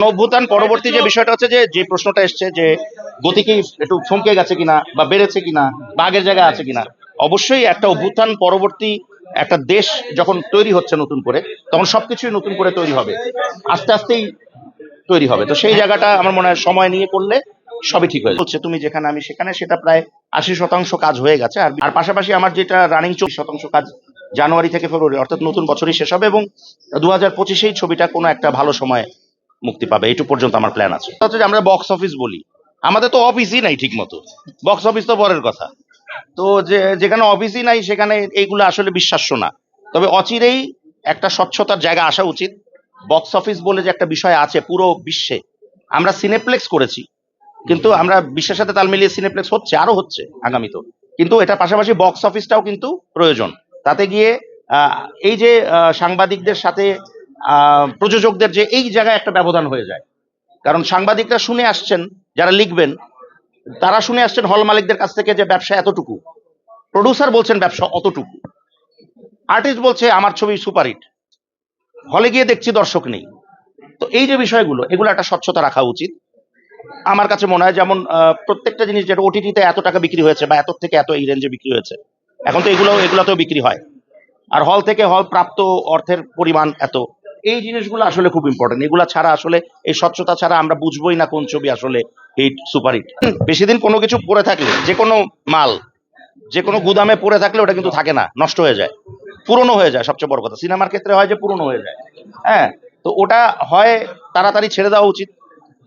অভ্যুত্থান পরবর্তী যে বিষয়টা হচ্ছে যে যে প্রশ্নটা এসছে যে গতি কি একটু থমকে গেছে কিনা বা বেড়েছে কিনা বা আগের জায়গায় আছে কিনা অবশ্যই একটা অভ্যুত্থান পরবর্তী একটা দেশ যখন তৈরি হচ্ছে নতুন করে তখন সবকিছুই নতুন করে তৈরি হবে আস্তে আস্তেই তৈরি হবে। তো সেই জায়গাটা আমার মনে হয় সময় নিয়ে করলে সবই ঠিক হয়ে যাচ্ছে তুমি যেখানে আমি সেখানে। সেটা প্রায় আশি শতাংশ কাজ হয়ে গেছে। আর আর পাশাপাশি আমার যেটা রানিং চল্লিশ শতাংশ কাজ জানুয়ারি থেকে ফেব্রুয়ারি অর্থাৎ নতুন বছরই শেষ হবে এবং দু হাজার পঁচিশেই ছবিটা কোনো একটা ভালো সময় মুক্তি পাবে এইটুকু পর্যন্ত আমার প্ল্যান আছে। আমরা বক্স অফিস বলি। আমাদের তো অফিসই নাই ঠিক মতো বক্স অফিস তো পরের কথা। তো যে, যেখানে অফিসই নাই, সেখানে এইগুলো আসলে বিশ্বাস্য না। তবে অচিরেই একটা স্বচ্ছতার জায়গা আসা উচিত। বক্স অফিস বলে যে একটা বিষয় আছে পুরো বিশ্বে। আমরা সিনেপ্লেক্স করেছি। কিন্তু আমরা বিশ্বের সাথে তাল মিলিয়ে সিনেপ্লেক্স হচ্ছে আরও হচ্ছে আগামীতে। কিন্তু এটা পাশাপাশি বক্স অফিসটাও কিন্তু প্রয়োজন। তাতে গিয়ে এই যে সাংবাদিকদের সাথে প্রযোজকদের যে এই জায়গায় একটা ব্যবধান হয়ে যায়। কারণ সাংবাদিকরা শুনে আসছেন, যারা লিখবেন, তারা শুনে আসছেন হল মালিকদের কাছ থেকে যে ব্যবসা এতটুকু। প্রডিউসার বলছেন ব্যবসা অতটুকু। আর্টিস্ট বলছে, আমার ছবি সুপারহিট হলে গিয়ে দেখছি দর্শক নেই। তো এই যে বিষয়গুলো, এগুলো একটা স্বচ্ছতা রাখা উচিত। আমার কাছে মনে হয় যেমন প্রত্যেকটা জিনিস যেটা ওটিটিতে এত টাকা বিক্রি হয়েছে বা এত থেকে এত এই রেঞ্জে বিক্রি হয়েছে, এখন তো এগুলো, এগুলোতেও বিক্রি হয়। আর হল থেকে হল প্রাপ্ত অর্থের পরিমাণ এত। এই জিনিসগুলো আসলে খুব ইম্পর্টেন্ট এগুলো ছাড়া আসলে, এই স্বচ্ছতা ছাড়া আমরা বুঝবোই না কোন ছবি আসলে হিট সুপার হিট বেশি দিন কোনো কিছু পরে থাকলে, যে কোনো মাল, যে কোনো গুদামে পড়ে থাকলে ওটা কিন্তু থাকে না, নষ্ট হয়ে যায়। পুরনো হয়ে যায় সবচেয়ে বড় কথা। সিনেমার ক্ষেত্রে হয় যে পুরনো হয়ে যায়। হ্যাঁ তো ওটা হয় তাড়াতাড়ি ছেড়ে দেওয়া উচিত।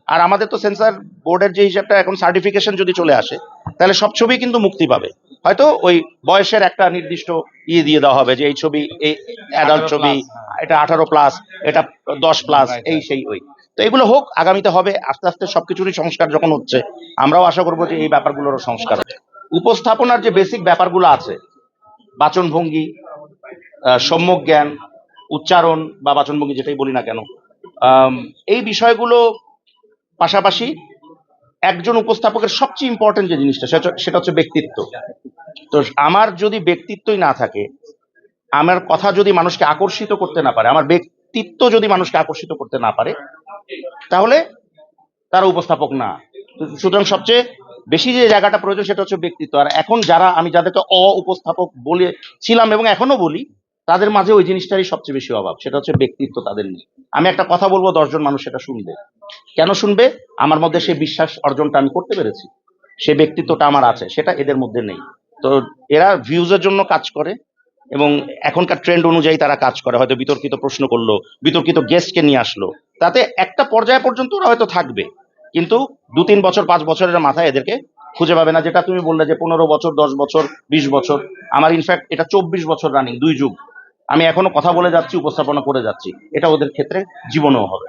আর আমাদের তো সেন্সার বোর্ডের যে হিসাবটা এখন সার্টিফিকেশন যদি চলে আসে, তাহলে সব ছবি কিন্তু মুক্তি পাবে। হয়তো ওই বয়সের একটা নির্দিষ্ট ইয়ে দিয়ে দেওয়া হবে যে এই ছবি এই অ্যাডাল্ট ছবি এটা আঠারো প্লাস এটা দশ প্লাস এই সেই ওই। তো এগুলো হোক আগামীতে হবে আস্তে আস্তে সবকিছুরই সংস্কার যখন হচ্ছে আমরাও আশা করব যে এই ব্যাপারগুলোরও সংস্কার হবে। উপস্থাপনার যে বেসিক ব্যাপারগুলো আছে বাচনভঙ্গি সম্যক জ্ঞান উচ্চারণ বা বাচনভঙ্গি যেটাই বলি না কেন এই বিষয়গুলো পাশাপাশি একজন উপস্থাপকের সবচেয়ে ইম্পর্টেন্ট যে জিনিসটা সেটা- সেটা হচ্ছে ব্যক্তিত্ব। তো আমার যদি ব্যক্তিত্বই না থাকে, আমার কথা যদি মানুষকে আকর্ষিত করতে না পারে, আমার ব্যক্তিত্ব যদি মানুষকে আকর্ষিত করতে না পারে, তাহলে তারা উপস্থাপক না। সুতরাং সবচেয়ে বেশি যে জায়গাটা প্রয়োজন সেটা হচ্ছে ব্যক্তিত্ব। আর এখন যারা, আমি যাদেরকে অ উপস্থাপক বলেছিলাম এবং এখনও বলি, তাদের মাঝে ওই জিনিসটারই সবচেয়ে বেশি অভাব, সেটা হচ্ছে ব্যক্তিত্ব তাদের নিয়ে। আমি একটা কথা বলব, দশজন মানুষ সেটা শুনবে। কেন শুনবে? আমার মধ্যে সেই বিশ্বাস অর্জনটা আমি করতে পেরেছি। সে ব্যক্তিত্বটা আমার আছে, সেটা এদের মধ্যে নেই। তো এরা ভিউজের জন্য কাজ করে এবং এখনকার ট্রেন্ড অনুযায়ী তারা কাজ করে। হয়তো বিতর্কিত প্রশ্ন করল, বিতর্কিত গেস্টকে নিয়ে আসলো। তাতে একটা পর্যায় পর্যন্ত ওরা হয়তো থাকবে। কিন্তু দু তিন বছর, পাঁচ বছরের মাথায় এদেরকে খুঁজে পাবে না। যেটা তুমি বললে যে পনেরো বছর, দশ বছর, বিশ বছর। আমার ইনফ্যাক্ট এটা চব্বিশ বছর রানিং দুই যুগ। আমি এখনও কথা বলে যাচ্ছি, উপস্থাপনা করে যাচ্ছি। এটা ওদের ক্ষেত্রে জীবনেও হবে।